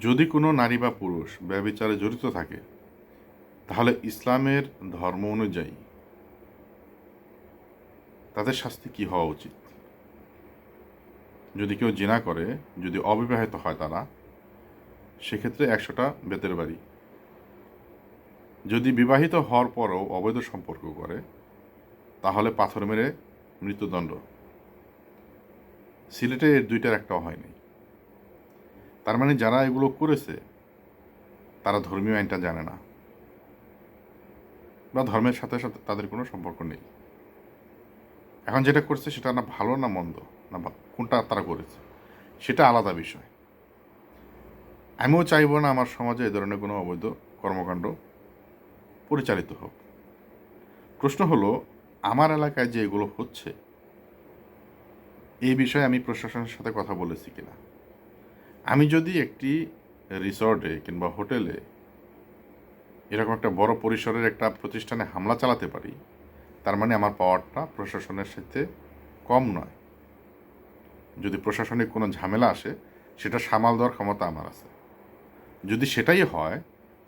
যদি কোনো নারী বা পুরুষ ব্যবিচারে জড়িত থাকে, তাহলে ইসলামের ধর্ম অনুযায়ী তাদের শাস্তি কি হওয়া উচিত? যদি কেউ জিনা করে, যদি অবিবাহিত হয় তারা, সেক্ষেত্রে একশোটা বেতের বাড়ি। যদি বিবাহিত হওয়ার পরও অবৈধ সম্পর্ক করে, তাহলে পাথর মেরে মৃত্যুদণ্ড। সিলেটে এর দুইটার একটাও হয়নি। তার মানে যারা এগুলো করেছে, তারা ধর্মীয় আইনটা জানে না। বা ধর্মের সাথে সাথে তাদের কোনো সম্পর্ক নেই। এখন যেটা করছে সেটা না ভালো না মন্দ, না কোনটা তারা করেছে, সেটা আলাদা বিষয়। আমিও চাইব না আমার সমাজে এ ধরনের কোনো অবৈধ কর্মকাণ্ড পরিচালিত হোক। প্রশ্ন হলো, আমার এলাকায় যে এগুলো হচ্ছে এই বিষয়ে আমি প্রশাসনের সাথে কথা বলেছি কিনা? আমি যদি একটি রিসর্টে কিংবা হোটেলে এরকম একটা বড় পরিসরের একটা প্রতিষ্ঠানে হামলা চালাতে পারি, তার মানে আমার পাওয়ারটা প্রশাসনের সাথে কম নয়। যদি প্রশাসনিক কোনো ঝামেলা আসে, সেটা সামাল দেওয়ার ক্ষমতা আমার আছে। যদি সেটাই হয়,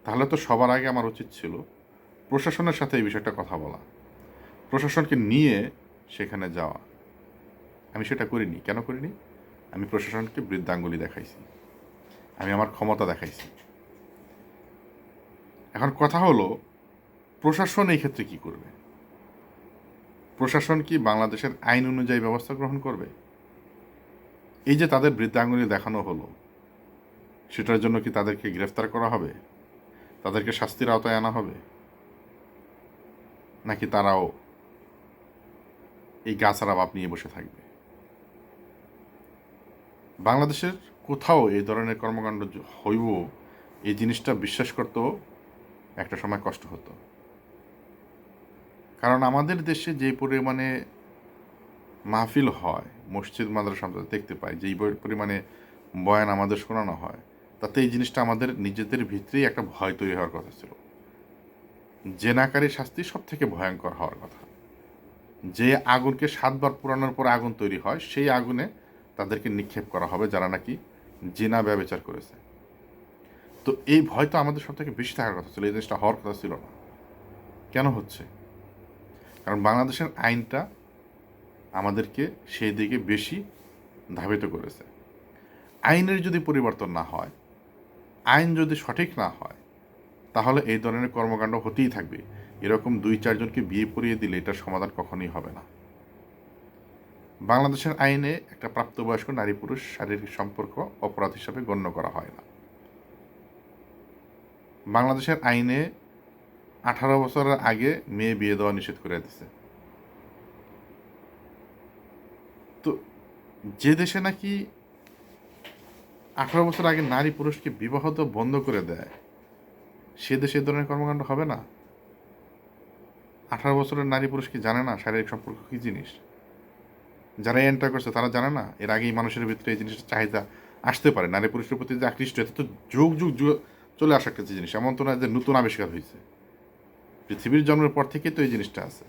তাহলে তো সবার আগে আমার উচিত ছিল প্রশাসনের সাথে এই বিষয়টা কথা বলা। প্রশাসনকে নিয়ে সেখানে যাওয়া। আমি সেটা করিনি। কেন করিনি? আমি প্রশাসনকে বৃদ্ধাঙ্গুলি দেখাইছি। আমি আমার ক্ষমতা দেখাইছি। এখন কথা হলো, প্রশাসন এই ক্ষেত্রে কি করবে? প্রশাসন কি বাংলাদেশের আইন অনুযায়ী ব্যবস্থা গ্রহণ করবে? এই যে তাদের বৃদ্ধাঙ্গুলি দেখানো হলো, সেটার জন্য কি তাদেরকে গ্রেফতার করা হবে? তাদেরকে শাস্তির আওতায় আনা হবে? নাকি তারাও এই গাছারা বাপ নিয়ে বসে থাকবে? বাংলাদেশের কোথাও এই ধরনের কর্মকাণ্ড হইব, এই জিনিসটা বিশ্বাস করতেও একটা সময় কষ্ট হতো। কারণ আমাদের দেশে যে পরিমাণে মাহফিল হয়, মসজিদ, মাদ্রাসা, আমরা দেখতে পাই যেই পরিমাণে বয়ান আমাদের শোনানো হয়, তাতে এই জিনিসটা আমাদের নিজেদের ভিতরেই একটা ভয় তৈরি হওয়ার কথা ছিল। জেনাকারী শাস্তি সব থেকে ভয়ঙ্কর হওয়ার কথা। যে আগুনকে সাতবার পুরানোর পর আগুন তৈরি হয়, সেই আগুনে তাদেরকে নিক্ষেপ করা হবে যারা নাকি জেনা ব্যবচার করেছে। তো এই ভয় তো আমাদের সব থেকে বেশি থাকার কথা ছিল, এই জিনিসটা হওয়ার কথা ছিল না। কেন হচ্ছে? কারণ বাংলাদেশের আইনটা আমাদেরকে সেই দিকে বেশি ধাবিত করেছে। আইনের যদি পরিবর্তন না হয়, আইন যদি সঠিক না হয়, তাহলে এই ধরনের কর্মকাণ্ড হতেই থাকবে। এরকম দুই চারজনকে বিয়ে পড়িয়ে দিলে এটার সমাধান কখনোই হবে না। বাংলাদেশের আইনে একটা প্রাপ্তবয়স্ক নারী পুরুষ শারীরিক সম্পর্ক অপরাধ হিসাবে গণ্য করা হয় না। বাংলাদেশের আইনে আঠারো বছরের আগে মেয়ে বিয়ে দেওয়া নিষেধ করে দিছে। তো যে দেশে নাকি আঠারো বছর আগে নারী পুরুষকে বিবাহ তো বন্ধ করে দেয়, সে দেশে ধরনের কর্মকাণ্ড হবে না? আঠারো বছরের নারী পুরুষ কি জানে না শারীরিক সম্পর্ক কী জিনিস? যারা এন্টার করছে, তারা জানে না, এর আগেই মানুষের ভিতরে এই জিনিসের চাহিদা আসতে পারে। নারী পুরুষের প্রতি যে আকৃষ্ট এটা তো যুগ যুগ যুগ চলে আসা একটা জিনিস। এমন তো না যে নতুন আবিষ্কার হয়েছে। পৃথিবীর জন্মের পর থেকেই তো এই জিনিসটা আছে।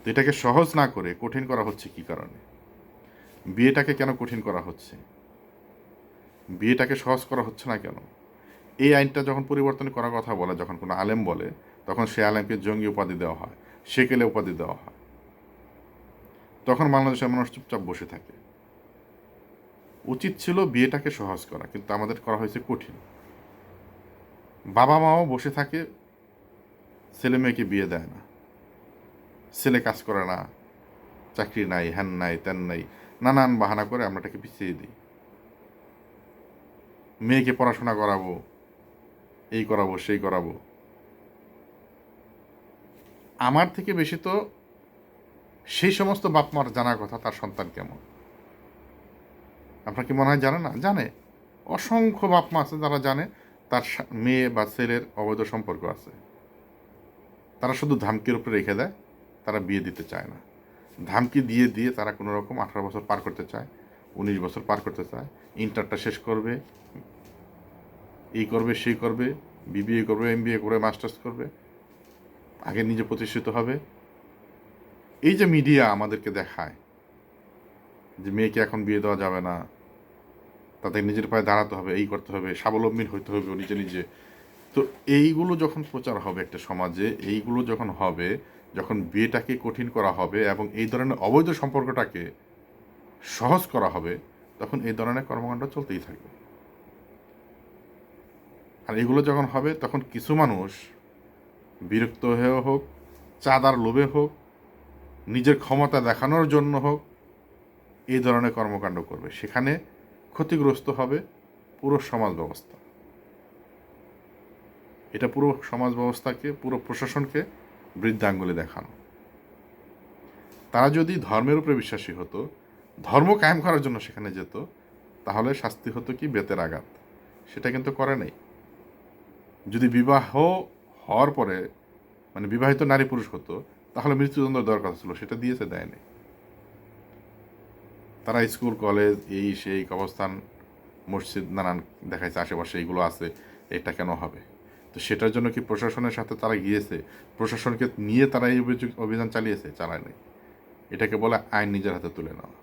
তো এটাকে সহজ না করে কঠিন করা হচ্ছে কি কারণে? বিয়েটাকে কেন কঠিন করা হচ্ছে? বিয়েটাকে সহজ করা হচ্ছে না কেন? এই আইনটা যখন পরিবর্তন করার কথা বলে, যখন কোনো আলেম বলে, তখন সে আলেমকে জঙ্গি উপাধি দেওয়া হয়, সেকেলে উপাধি দেওয়া হয়। তখন বাংলাদেশের মানুষ চুপচাপ বসে থাকে। উচিত ছিল বিয়েটাকে সহজ করা, কিন্তু আমাদের করা হয়েছে কঠিন। বাবা মাও বসে থাকে, ছেলে মেয়েকে বিয়ে দেয় না। ছেলে কাজ করে না, চাকরি নাই, হ্যান নাই, ত্যান নাই, নানান বাহানা করে আমরা এটাকে পিছিয়ে দিই। মেয়েকে পড়াশোনা করাবো, এই করাবো, সেই করাবো। আমার থেকে বেশি তো সেই সমস্ত বাপ মার জানার কথা তার সন্তান কেমন? আপনার কি মনে হয় জানে না? জানে। অসংখ্য বাপ মা আছে যারা জানে তার মেয়ে বা ছেলের অবৈধ সম্পর্ক আছে। তারা শুধু ধামকির উপরে রেখে দেয়, তারা বিয়ে দিতে চায় না। ধামকি দিয়ে দিয়ে তারা কোনো রকম আঠারো বছর পার করতে চায়, উনিশ বছর পার করতে চায়। ইন্টারটা শেষ করবে, এই করবে, সেই করবে, বিবিএ করবে এম করবে মাস্টার্স করবে, আগে নিজে প্রতিষ্ঠিত হবে এই যে মিডিয়া আমাদেরকে দেখায় যে মেয়েকে এখন বিয়ে দেওয়া যাবে না তাদের নিজের পায়ে দাঁড়াতে হবে, এই করতে হবে, স্বাবলম্বী হইতে হবে নিজে নিজে। তো এইগুলো যখন প্রচার হবে একটা সমাজে, এইগুলো যখন হবে, যখন বিয়েটাকে কঠিন করা হবে এবং এই ধরনের অবৈধ সম্পর্কটাকে সহজ করা হবে, তখন এই ধরনের কর্মকাণ্ড চলতেই থাকবে। আর এগুলো যখন হবে, তখন কিছু মানুষ বিরক্ত হয়েও হোক, চাঁদার লোভে হোক নিজের ক্ষমতা দেখানোর জন্য হোক, এই ধরনের কর্মকাণ্ড করবে। সেখানে ক্ষতিগ্রস্ত হবে পুরো সমাজ ব্যবস্থা। এটা পুরো সমাজ ব্যবস্থাকে, পুরো প্রশাসনকে বৃদ্ধাঙ্গুলে দেখানো। তারা যদি ধর্মের উপরে বিশ্বাসী হতো, ধর্ম কায়েম করার জন্য সেখানে যেত, তাহলে শাস্তি হতো কি? বেতের আঘাত। সেটা কিন্তু করে নাই। যদি বিবাহ হওয়ার পরে মানে বিবাহিত নারী পুরুষ হতো তাহলে মৃত্যুদণ্ড দেওয়ার কথা ছিল, সেটা দিয়েছে, দেয়নি। তারা স্কুল, কলেজ, এই সেই অবস্থান মসজিদ, নানান দেখাইছে, আশেপাশে এইগুলো আছে, এটা কেন হবে? তো সেটার জন্য কি প্রশাসনের সাথে তারা গিয়েছে? প্রশাসনকে নিয়ে তারা এই অভিযোগ, অভিযান চালিয়েছে? চালায় নাই। এটাকে বলে আইন নিজের হাতে তুলে নেওয়া।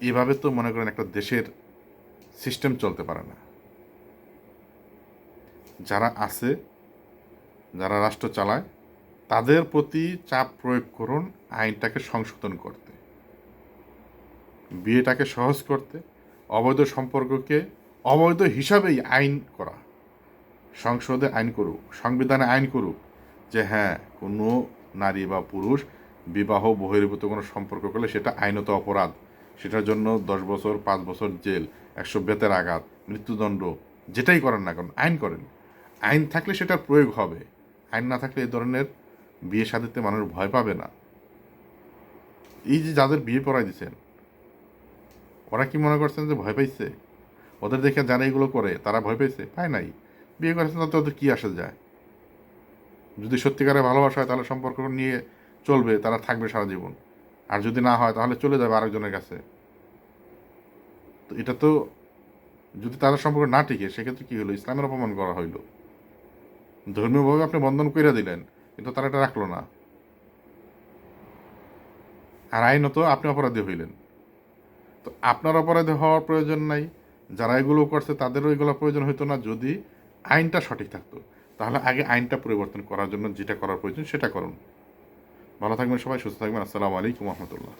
এভাবে তো মনে করেন একটা দেশের সিস্টেম চলতে পারে না। যারা আছে যারা রাষ্ট্র চালায়, তাদের প্রতি চাপ প্রয়োগ করুন আইনটাকে সংশোধন করতে। বিয়েটাকে সহজ করতে, অবৈধ সম্পর্ককে অবৈধ হিসাবেই আইন করা। সংসদে আইন করুক, সংবিধানে আইন করুক যে হ্যাঁ কোনো নারী বা পুরুষ বিবাহ, বহির্ভূত কোনো সম্পর্ক করলে সেটা আইনত অপরাধ। সেটার জন্য দশ বছর, পাঁচ বছর জেল, একশো বেতের আঘাত, মৃত্যুদণ্ড, যেটাই করেন না কারণ আইন করেন। আইন থাকলে সেটার প্রয়োগ হবে। আইন না থাকলে এই ধরনের বিয়ে শাদিতে মানুষ ভয় পাবে না। এই যে যাদের বিয়ে পড়াই দিচ্ছেন ওরা কি মনে করছেন যে ভয় পাইছে? ওদের দেখে যারা এগুলো করে, তারা ভয় পাইছে? পায় নাই। বিয়ে করেছেন তাতে ওদের কী আসে যায়? যদি সত্যিকারে ভালোবাসা হয়, তাহলে সম্পর্ক নিয়ে চলবে, তারা থাকবে সারা জীবন। আর যদি না হয়, তাহলে চলে যাবে আরেকজনের কাছে। তো এটা তো যদি তাদের সম্পর্ক না টিকে, সেক্ষেত্রে কী হলো? ইসলামের অপমান করা হইল। ধর্মীয়ভাবে আপনি বন্ধন করে দিলেন, কিন্তু তারা এটা রাখল না। আর আইনত আপনি অপরাধী হইলেন। তো আপনার অপরাধী হওয়ার প্রয়োজন নাই, যারা এগুলো করছে তাদেরও এগুলো প্রয়োজন হতো না, যদি আইনটা সঠিক থাকতো। তাহলে আগে আইনটা পরিবর্তন করার জন্য যেটা করার প্রয়োজন সেটা করুন। ভালো থাকবেন সবাই, সুস্থ থাকবেন। আসসালামু আলাইকুম রহমতুল্লাহ।